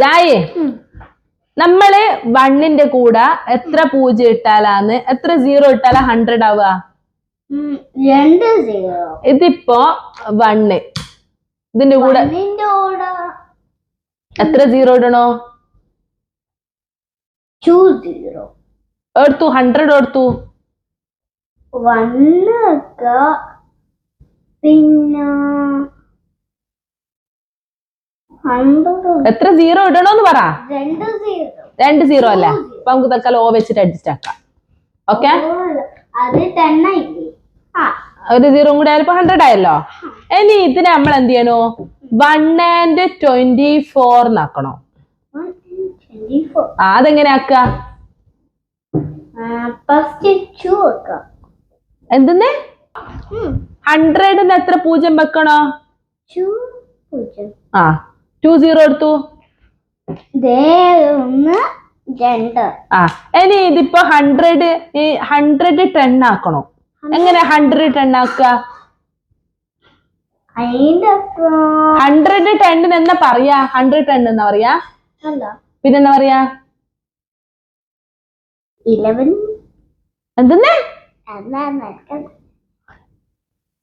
ജായേ നമ്മൾ വണ്ണിന്റെ കൂടെ എത്ര പൂജ്യം ഇട്ടാലാന്ന്? എത്ര സീറോ ഇട്ടാലാ ഹൺഡ്രഡ് ആവുക? ഉം, രണ്ട് സീറോ ഇതിപ്പോ വണ്ണ് ഇതിന്റെ കൂടെ എത്ര സീറോ ഇടണോ? എടുത്തു ഹൺഡ്രഡ് എടുത്തു. വണ്ണൊക്കെ പിന്നെ എത്ര സീറോ ഇടണോന്ന് പറ. രണ്ട് സീറോ അല്ലേ? അപ്പൊ നമുക്ക് തൽക്കാലം ഓ വെച്ചിട്ട് അഡ്ജസ്റ്റ് ആക്കാം. ഓക്കെ ഒരു സീറോ കൂടെ ആയപ്പോ ഹൺഡ്രഡ് ആയല്ലോ? ഇനി ഇതിനെ നമ്മൾ എന്ത് ചെയ്യണോ? വൺ ആൻഡ് ട്വന്റി ഫോർ എന്നാക്കണോ ട്വന്റി എന്തെന്നേ ആ അതെങ്ങനെ എന്തെന്ന്? ഹൺഡ്രഡിന് എത്ര പൂജ്യം വെക്കണോ? ആ. ടു സീറോ എടുത്തു. ഒന്ന് രണ്ട്. ആ ഇനി ഇതിപ്പോ ഹൺഡ്രഡ് ഈ ഹൺഡ്രഡ് ടെൻ ആക്കണോ? എങ്ങനെ ഹൺഡ്രഡ് ടെൻ ആക്കുക? ഹൺഡ്രഡ് ടെണ്ണിന് എന്നാ പറയാ? ഹൺഡ്രഡ് ടെൻ എന്നാ പറയാ? പിന്നെന്താ പറയാ? ഇലവൻ എന്തെന്ന്?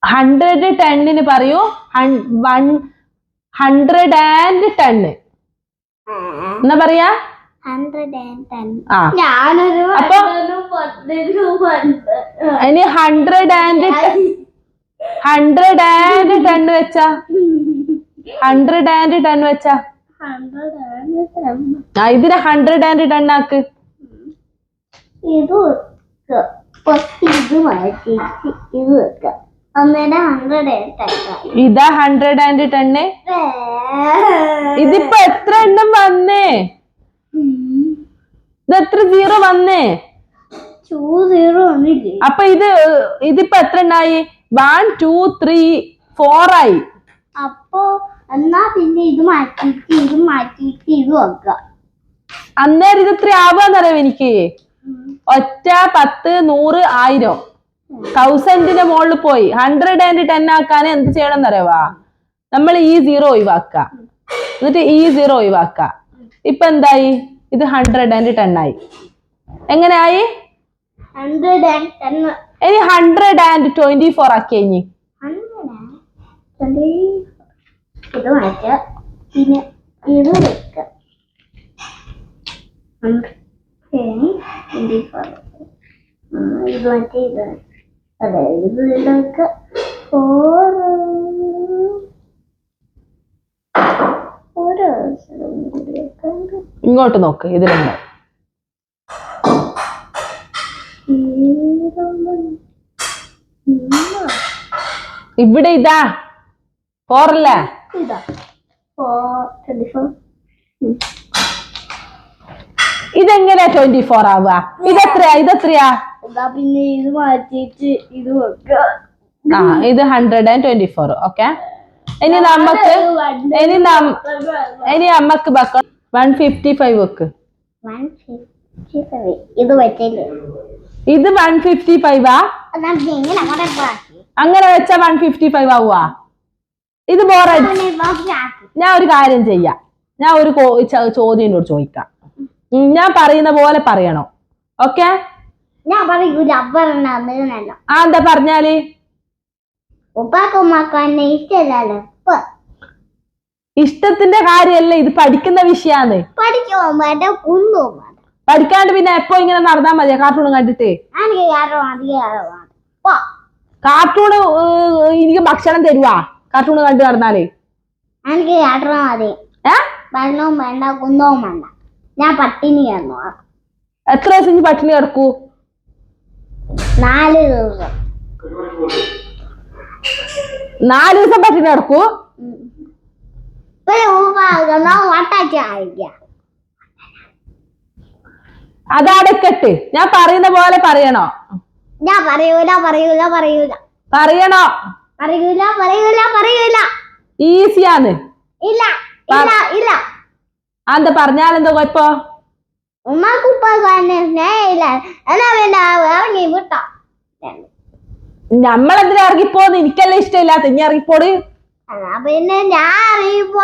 ഹൺഡ്രഡ് ടെണ്ണിന് പറയൂ. വൺ ഹൺഡ്രഡ് ആൻഡ് ടെന്ന് എന്നാ പറയാ? ഹൺഡ്രഡ് ആൻഡ് ടെൻ അപ്പൊ? ഇനി hundred and hundred and ten വെച്ചാ? ഹൺഡ്രഡ് ആൻഡ് ടെൻ വെച്ചാ? ഇതിന് ആൻഡ് ആ ഇതിനെ ഹൺഡ്രഡ് ആൻഡ് ടെൻ ആക്ക്. ഇത് ഇത് വെക്കുക ഇതാ ഹൺഡ്രഡ് ആൻഡ് ടെണ് ഇതിപ്പോ എത്ര എണ്ണം വന്നേ? ഇത് എത്ര സീറോ വന്നേ? അപ്പൊ ഇത് ഇതിപ്പോ എത്ര എണ്ണായി? വൺ ടു ത്രീ ഫോർ ആയി. അപ്പൊ എന്നാ പിന്നെ ഇത് മാറ്റിയിട്ട് ഇത് മാറ്റിയിട്ട് ഇത് വെക്കുക അന്നേരം ഇത് എത്ര ആവാന്നറിയാം എനിക്ക്? ഒറ്റ പത്ത് നൂറ് ആയിരം. തൗസൻഡിന്റെ മുകളിൽ പോയി. ഹൺഡ്രഡ് ആൻഡ് ടെൻ ആക്കാൻ എന്ത് ചെയ്യണം എന്നറിയവാ നമ്മൾ ഈ സീറോ ഒഴിവാക്ക എന്നിട്ട് ഈ സീറോ ഒഴിവാക്ക ഇപ്പൊ എന്തായി? ഇത് ഹൺഡ്രഡ് ആൻഡ് ടെൻ ആയി. എങ്ങനെയായി? ഇനി ഹൺഡ്രഡ് ആൻഡ് ട്വന്റി ഫോർ ആക്കി കഴിഞ്ഞ്. ഇത് മാറ്റി. ഇത് അതെ ഇത് ഇതൊക്കെ ഫോർ ഓരോ സ്ഥലം ഇങ്ങോട്ട് നോക്ക് ഇതിലുണ്ട് ഇവിടെ ഇതാ ഫോർ അല്ലേ? ഇതാ. ഫോർ ട്വന്റി ഫോർ ഇതെങ്ങനെയാ ട്വന്റി ഫോർ ആവുക? ഇതെത്രയാ? ഇതെത്രയാ? പിന്നെ ഇത് മാറ്റിയിട്ട് ഇത് വെക്കുക ആ ഇത് hundred and twenty four okay ഇനി നമുക്ക് ഇനി ഇനി അമ്മയ്ക്ക് വെക്കണം വൺ ഫിഫ്റ്റി ഫൈവ് വെക്ക് ഇത് വൺ ഫിഫ്റ്റി ഫൈവ് അങ്ങനെ വെച്ചാ വൺ ഫിഫ്റ്റി ഫൈവ് ആവുക. ഇത് ബോറടി ഞാൻ ഒരു കാര്യം ചെയ്യാം. ഞാൻ ഒരു ചോദ്യം എന്നോട് ചോദിക്കാം. ഞാൻ പറയുന്ന പോലെ പറയണോ. ഓക്കെ ഞാൻ പറയൂല ആ എന്താ പറഞ്ഞാൽ? ഇഷ്ടത്തിന്റെ കാര്യല്ലേ ഇത് പഠിക്കുന്ന വിഷയാന്ന് പഠിക്കാണ്ട് പിന്നെ എപ്പോ ഇങ്ങനെ നടന്നാ മതിയാ? കാർട്ടൂൺ കണ്ടിട്ട്. കാർട്ടൂണ് കാർട്ടൂൺ എനിക്ക് ഭക്ഷണം തരുവാ കാർട്ടൂൺ കണ്ടു നടന്നാൽ. എനിക്ക് ആട്ടോ മതി. ഏ? വെള്ളവും വേണ്ട കുന്നവും വേണ്ട. ഞാൻ പട്ടിണി കിടന്നു. എത്ര ദിവസം ഇനി പട്ടിണി കിടക്കൂ? നാല് ദിവസം. നാല് ദിവസം പട്ടിണി കിടക്കൂ? അതടക്കട്ട് ഞാൻ പറയുന്ന പോലെ പറയണോ? ഞാൻ പറയൂല പറയൂല പറയൂല. പറയണോ? പറയൂല പറയൂല പറയൂല. ഈസിയാന്ന് ഇല്ല ഇല്ല ഇല്ല. അത് പറഞ്ഞാലെന്തോ കുഴപ്പോ? നമ്മളെന്തിനാ ഇറങ്ങിപ്പോന്ന്? എനിക്കല്ല ഇഷ്ടമില്ലാത്ത. ഇനി ഇറങ്ങിപ്പോട്. പിന്നെ ഞാൻ ഇറങ്ങിപ്പോ